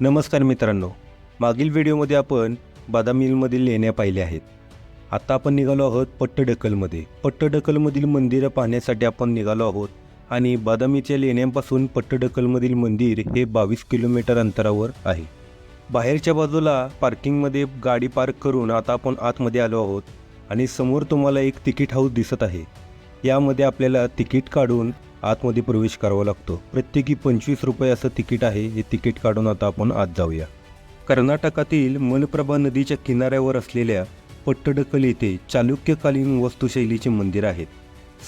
नमस्कार मित्रांनो. मागील व्हिडिओमध्ये आपण बदाम मिलमधील लेण्या पाहिल्या आहेत. आता आपण निघालो आहोत पट्टडकलमध्ये. पट्टडकलमधील मंदिरं पाहण्यासाठी आपण निघालो आहोत आणि बदामीच्या लेण्यांपासून पट्टडकलमधील मंदिर हे बावीस किलोमीटर अंतरावर आहे. बाहेरच्या बाजूला पार्किंगमध्ये गाडी पार्क करून आता आपण आतमध्ये आलो आहोत आणि समोर तुम्हाला एक तिकीट हाऊस दिसत आहे. यामध्ये आपल्याला तिकीट काढून आतमध्ये प्रवेश करावा लागतो. प्रत्येकी पंचवीस रुपये असं तिकीट आहे हे तिकीट काढून आता आपण आत जाऊया. कर्नाटकातील मलप्रभा नदीच्या किनाऱ्यावर असलेल्या पट्टडकल येथे चालुक्यकालीन वास्तुशैलीचे मंदिर आहेत.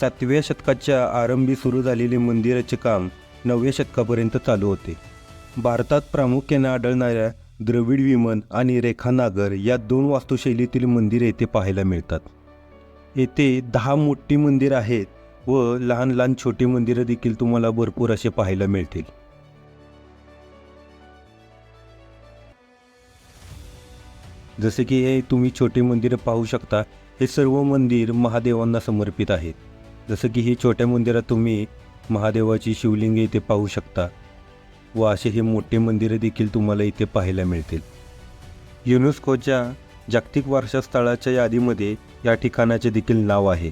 सातव्या शतकाच्या आरंभी सुरू झालेले मंदिराचे काम नवव्या शतकापर्यंत चालू होते. भारतात प्रामुख्याने आढळणाऱ्या द्रविड विमन आणि रेखानागर या दोन वास्तुशैलीतील मंदिरे येथे पाहायला मिळतात. येथे दहा मोठी मंदिर आहेत. व लहान लहान छोटी मंदिरं देखील तुम्हाला भरपूर असे पाहायला मिळतील. जसे की हे तुम्ही छोटे मंदिरं पाहू शकता हे सर्व मंदिर महादेवांना समर्पित आहेत. जसं की ही छोट्या मंदिरात तुम्ही महादेवाची शिवलिंग इथे पाहू शकता व असे हे मोठे मंदिरं देखील तुम्हाला इथे पाहायला मिळतील. युनेस्कोच्या जागतिक वारसा स्थळाच्या यादीमध्ये या ठिकाणाचे देखील नाव आहे.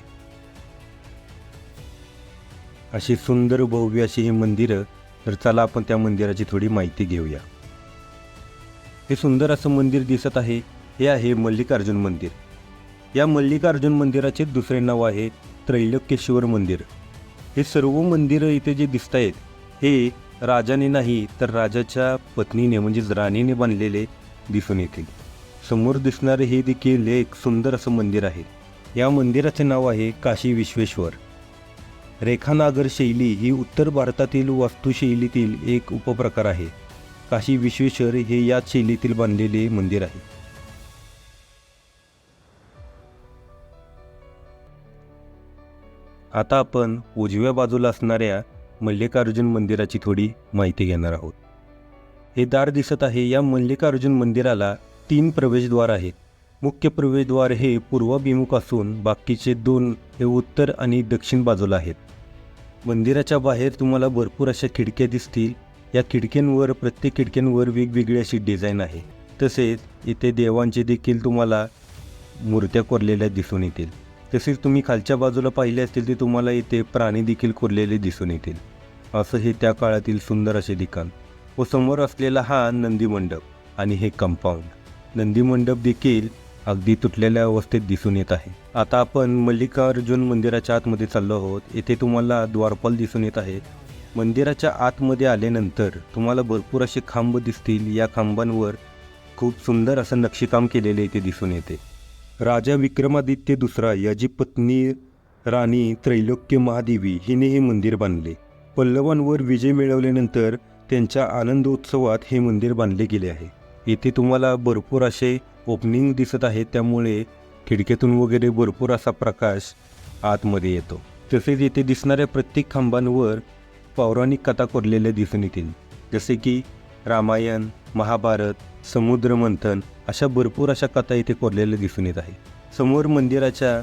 अशी सुंदर भव्य अशी ही मंदिरं तर चला आपण त्या मंदिराची थोडी माहिती घेऊया. हे सुंदर असं मंदिर दिसत आहे हे आहे मल्लिकार्जुन मंदिर. या मल्लिकार्जुन मंदिराचे दुसरे नाव आहे त्रैलोक्येश्वर मंदिर. हे सर्व मंदिरं इथे जे दिसत आहेत हे राजाने नाही तर राजाच्या पत्नीने म्हणजेच राणीने बांधलेले दिसून येतील. समोर दिसणारे हे देखील एक सुंदर असं मंदिर आहे. या मंदिराचे नाव आहे काशी विश्वेश्वर. रेखानागर शैली ही उत्तर भारतातील वास्तुशैलीतील एक उपप्रकार आहे. काशी विश्वेश्वर हे याच शैलीतील बांधलेले मंदिर आहे. आता आपण उजव्या बाजूला असणाऱ्या मल्लिकार्जुन मंदिराची थोडी माहिती घेणार आहोत. हे दार दिसत आहे. या मल्लिकार्जुन मंदिराला तीन प्रवेशद्वार आहेत. मुख्य प्रवेशद्वार हे पूर्वाभिमुख असून बाकीचे दोन हे उत्तर आणि दक्षिण बाजूला आहेत. मंदिराच्या बाहेर तुम्हाला भरपूर अशा खिडक्या दिसतील. या खिडक्यांवर प्रत्येक खिडक्यांवर वेगवेगळी अशी डिझाईन आहे. तसेच इथे देवांचे देखील तुम्हाला मूर्त्या कोरलेल्या दिसून येतील. तसेच तुम्ही खालच्या बाजूला पाहिले असतील ते तुम्हाला इथे प्राणी देखील कोरलेले दिसून येतील. असं हे त्या काळातील सुंदर असे ठिकाण. व समोर असलेला हा नंदी मंडप आणि हे कंपाऊंड नंदी मंडप देखील अगदी तुटलेल्या अवस्थेत दिसून येत आहे. आता आपण मल्लिकार्जुन मंदिराच्या आतमध्ये चाललो आहोत. येथे तुम्हाला द्वारपाल दिसून येत आहे. मंदिराच्या आतमध्ये आल्यानंतर तुम्हाला भरपूर असे खांब दिसतील. या खांबांवर खूप सुंदर असं नक्षीकाम केलेले इथे दिसून येते. राजा विक्रमादित्य दुसरा याची पत्नी राणी त्रैलोक्य महादेवी हिने हे मंदिर बांधले. पल्लवांवर विजय मिळवल्यानंतर त्यांच्या आनंदोत्सवात हे मंदिर बांधले गेले आहे. इथे तुम्हाला भरपूर असे ओपनिंग दिसत आहेत त्यामुळे खिडकीतून वगैरे भरपूर असा प्रकाश आतमध्ये येतो. तसेच येथे दिसणाऱ्या प्रत्येक खांबांवर पौराणिक कथा कोरलेल्या दिसून येतील. जसे की रामायण महाभारत समुद्रमंथन अशा भरपूर अशा कथा इथे कोरलेल्या दिसून येत आहे समोर मंदिराच्या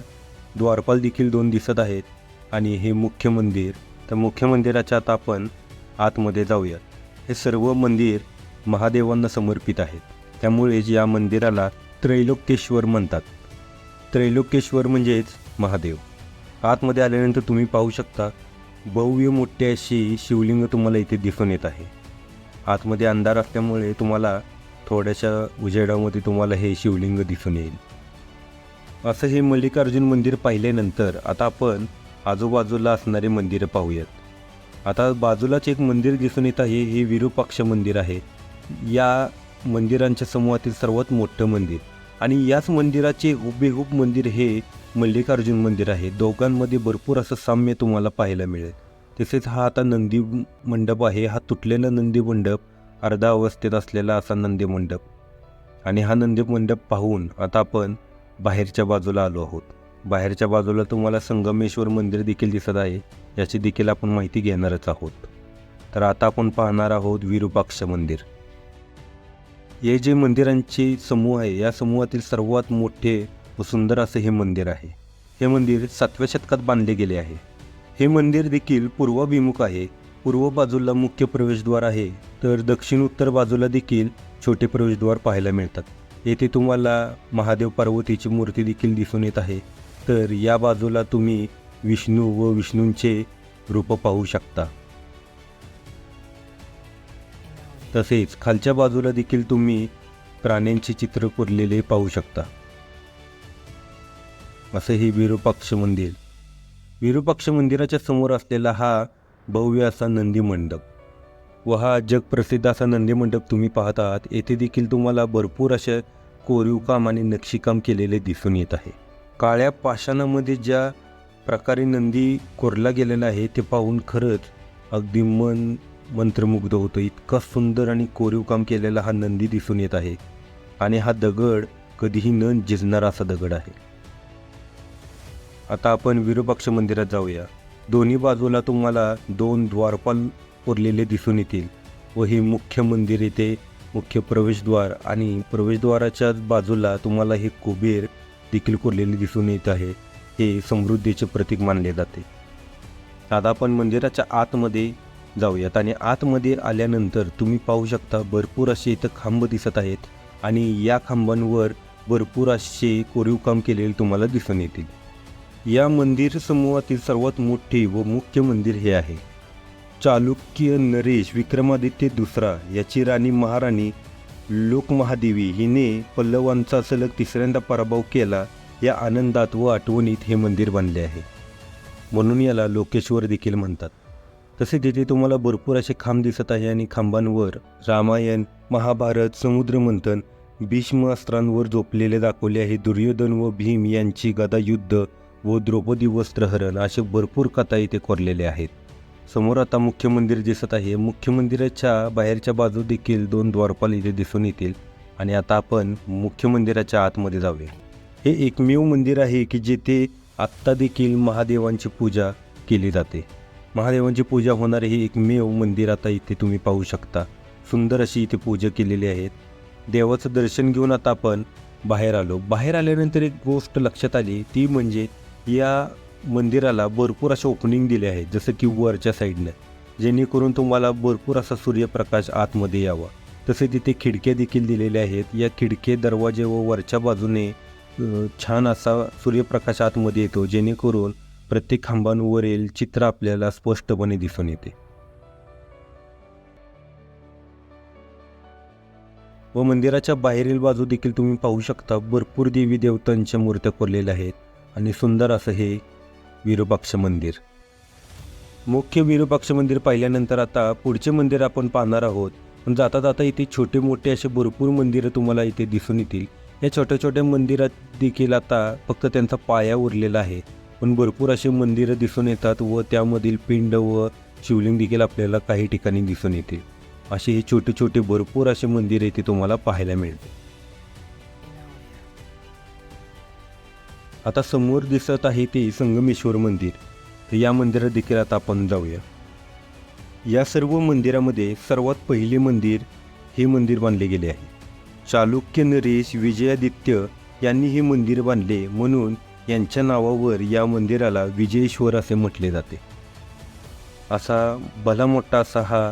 द्वारपाल देखील दोन दिसत आहेत आणि हे मुख्य मंदिर. तर मुख्य मंदिराच्या आता आपण आतमध्ये जाऊयात. हे सर्व मंदिर महादेवांना समर्पित आहेत. त्यामुळेच या मंदिराला त्रैलोक्येश्वर म्हणतात. त्रैलोक्येश्वर म्हणजेच महादेव. आतमध्ये आल्यानंतर तुम्ही पाहू शकता भव्य मोठे अशी शिवलिंग तुम्हाला इथे दिसून येत आहे. आतमध्ये अंधार असल्यामुळे तुम्हाला थोड्याशा उजेडामध्ये तुम्हाला हे शिवलिंग दिसून येईल. असं हे मल्लिकार्जुन मंदिर पाहिल्यानंतर आता आपण आजूबाजूला असणारे मंदिरं पाहूयात. आता बाजूलाच एक मंदिर दिसून येत आहे हे विरूपाक्ष मंदिर आहे. या मंदिरांच्या समूहातील सर्वात मोठं मंदिर. आणि याच मंदिराचे हुबेहूब मंदिर हे मल्लिकार्जुन मंदिर आहे. दोघांमध्ये भरपूर असं साम्य तुम्हाला पाहायला मिळेल. तसेच हा आता नंदी मंडप आहे. हा तुटलेला नंदी मंडप अर्धा अवस्थेत असलेला असा नंदी मंडप. आणि हा नंदी मंडप पाहून आता आपण बाहेरच्या बाजूला आलो आहोत. बाहेरच्या बाजूला तुम्हाला संगमेश्वर मंदिर देखील दिसत आहे. याची देखील आपण माहिती घेणारच आहोत. तर आता आपण पाहणार आहोत विरूपाक्ष मंदिर. हे जे मंदिरांचे समूह आहे या समूहातील सर्वात मोठे व सुंदर असं हे मंदिर आहे. हे मंदिर सातव्या शतकात बांधले गेले आहे. हे मंदिर देखील पूर्वाभिमुख आहे. पूर्व बाजूला मुख्य प्रवेशद्वार आहे तर दक्षिण उत्तर बाजूला देखील छोटे प्रवेशद्वार पाहायला मिळतात. येथे तुम्हाला महादेव पार्वतीची मूर्ती देखील दिसून येत आहे. तर या बाजूला तुम्ही विष्णू व विष्णूंचे रूप पाहू शकता. तसेच खालच्या बाजूला देखील तुम्ही प्राण्यांचे चित्र कोरलेले पाहू शकता. असं हे विरूपाक्ष मंदिर. विरूपाक्ष मंदिराच्या समोर असलेला हा भव्य असा नंदी मंडप. व हा जगप्रसिद्ध असा नंदी मंडप तुम्ही पाहत आहात येथे देखील तुम्हाला भरपूर असे कोरीवकाम आणि नक्षीकाम केलेले दिसून येत आहे. काळ्या पाषाणामध्ये ज्या प्रकारे नंदी कोरला गेलेला आहे ते पाहून खरंच अगदी मन मंत्रमुग्ध होतो. इतका सुंदर आणि कोरीव काम केलेला हा नंदी दिसून येत आहे. आणि हा दगड कधीही न झिजणारा असा दगड आहे. आता आपण विरूपाक्ष मंदिरात जाऊया. दोन्ही बाजूला तुम्हाला दोन द्वारपाल कोरलेले दिसून येतील व हे मुख्य मंदिर येथे मुख्य प्रवेशद्वार आणि प्रवेशद्वाराच्या बाजूला तुम्हाला हे कुबेर देखील कोरलेले दिसून येत आहे. हे समृद्धीचे प्रतीक मानले जाते. आता आपण मंदिराच्या आतमध्ये जाऊयात आणि आतमध्ये आल्यानंतर तुम्ही पाहू शकता भरपूर असे इथं खांब दिसत आहेत आणि या खांबांवर भरपूर असे कोरीव काम केलेले तुम्हाला दिसून येतील. या मंदिर समूहातील सर्वात मोठे व मुख्य मंदिर हे आहे. चालुक्य नरेश विक्रमादित्य दुसरा याची राणी महाराणी लोकमहादेवी हिने पल्लवांचा सलग तिसऱ्यांदा पराभव केला या आनंदात व आठवणीत हे मंदिर बांधले आहे. म्हणून याला लोकेश्वर देखील म्हणतात. तसे तिथे तुम्हाला भरपूर असे खांब दिसत आहे आणि खांबांवर रामायण महाभारत समुद्रमंथन भीष्म अस्त्रांवर झोपलेले दाखवले आहे. दुर्योधन व भीम यांची गदा युद्ध व द्रौपदी वस्त्रहरण असे भरपूर कथा इथे कोरलेले आहेत. समोर आता मुख्य मंदिर दिसत आहे. मुख्य मंदिराच्या बाहेरच्या बाजू देखील दोन द्वारपाल इथे दिसून येतील आणि आता आपण मुख्य मंदिराच्या आतमध्ये जाऊया. हे एकमेव मंदिर आहे की जेथे आत्ता देखील महादेवांची पूजा केली जाते. महादेवांची पूजा होणारे हे एकमेव मंदिर आता इथे तुम्ही पाहू शकता. सुंदर अशी इथे पूजा केलेली आहेत. देवाचं दर्शन घेऊन आता आपण बाहेर आलो. बाहेर आल्यानंतर एक गोष्ट लक्षात आली. ती म्हणजे या मंदिराला भरपूर असे ओपनिंग दिले आहेत. जसं की वरच्या साईडनं जेणेकरून तुम्हाला भरपूर असा सूर्यप्रकाश आतमध्ये यावा. तसे तिथे खिडक्या देखील दिलेल्या आहेत. या खिडके दरवाजे व वरच्या बाजूने छान असा सूर्यप्रकाश आतमध्ये येतो. जेणेकरून प्रत्येक खांबांवरील चित्र आपल्याला स्पष्टपणे दिसून येते. व मंदिराच्या बाहेरील बाजू देखील तुम्ही पाहू शकता भरपूर देवी देवतांच्या मूर्त्या कोरलेल्या आहेत आणि सुंदर असं हे विरूपाक्ष मंदिर. मुख्य विरूपाक्ष मंदिर पाहिल्यानंतर आता पुढचे मंदिर आपण पाहणार आहोत. पण जाता जाता इथे छोटे मोठे असे भरपूर मंदिरं तुम्हाला इथे दिसून येतील. या छोट्या छोट्या मंदिरात देखील आता फक्त त्यांचा पाया उरलेला आहे. पण भरपूर असे मंदिरं दिसून येतात व त्यामधील पिंड व शिवलिंग देखील आपल्याला काही ठिकाणी दिसून येते. असे हे छोटे छोटे भरपूर असे मंदिर येथे तुम्हाला पाहायला मिळते. आता समोर दिसत आहे ते संगमेश्वर मंदिर. तर या मंदिरात देखील आता आपण जाऊया. या सर्व मंदिरामध्ये सर्वात पहिले मंदिर हे मंदिर बांधले गेले आहे. चालुक्य नरेश विजयादित्य यांनी हे मंदिर बांधले म्हणून यांच्या नावावर या मंदिराला विजयेश्वर असे म्हटले जाते. असा भला मोठा असा हा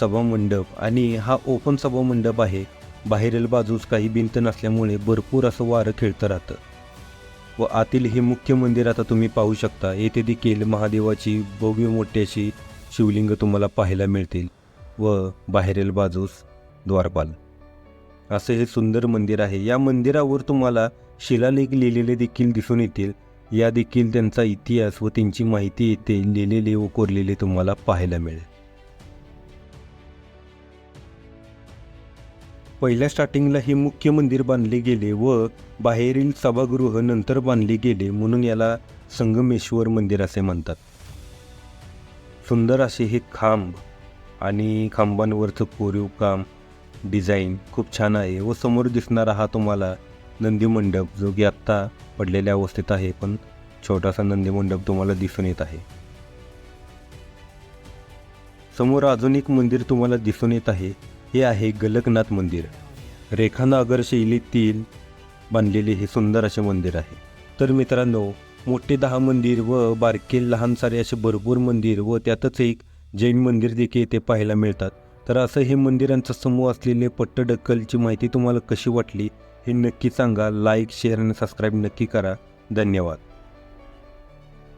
सभामंडप आणि हा ओपन सभामंडप आहे. बाहेरील बाजूस काही भिंत नसल्यामुळे भरपूर असं वारं खेळतं राहतं. व आतील हे मुख्य मंदिर आता तुम्ही पाहू शकता. येथे देखील महादेवाची भव्य मोठी अशी शिवलिंग तुम्हाला पाहायला मिळतील व बाहेरील बाजूस द्वारपाल. असं हे सुंदर मंदिर आहे. या मंदिरावर तुम्हाला शिलालेख लिहिलेले देखील दिसून येतील. या देखील त्यांचा इतिहास व त्यांची माहिती येते लिहिलेले व कोरलेले तुम्हाला पाहायला मिळेल. पहिल्या स्टार्टिंगला हे मुख्य मंदिर बांधले गेले व बाहेरील सभागृह नंतर बांधले गेले म्हणून याला संगमेश्वर मंदिर असे म्हणतात. सुंदर असे हे खांब आणि खांबांवरचं कोरीव काम डिझाईन खूप छान आहे व समोर दिसणारा हा तुम्हाला नंदी मंडप जो की आत्ता पडलेल्या अवस्थेत आहे पण छोटासा नंदी मंडप तुम्हाला दिसून येत आहे. समोर अजून एक मंदिर तुम्हाला दिसून येत आहे. हे आहे गलकनाथ मंदिर. रेखानागर शैलीतील बांधलेले हे सुंदर असे मंदिर आहे. तर मित्रांनो मोठे दहा मंदिर व बारके लहान सारे असे भरपूर मंदिर व त्यातच एक जैन मंदिर देखील येथे पाहायला मिळतात. तर असं हे मंदिरांचा समूह असलेले पट्टडक्कलची माहिती तुम्हाला कशी वाटली? हे नक्की सांगा लाईक शेअर आणि सबस्क्राईब नक्की करा. धन्यवाद.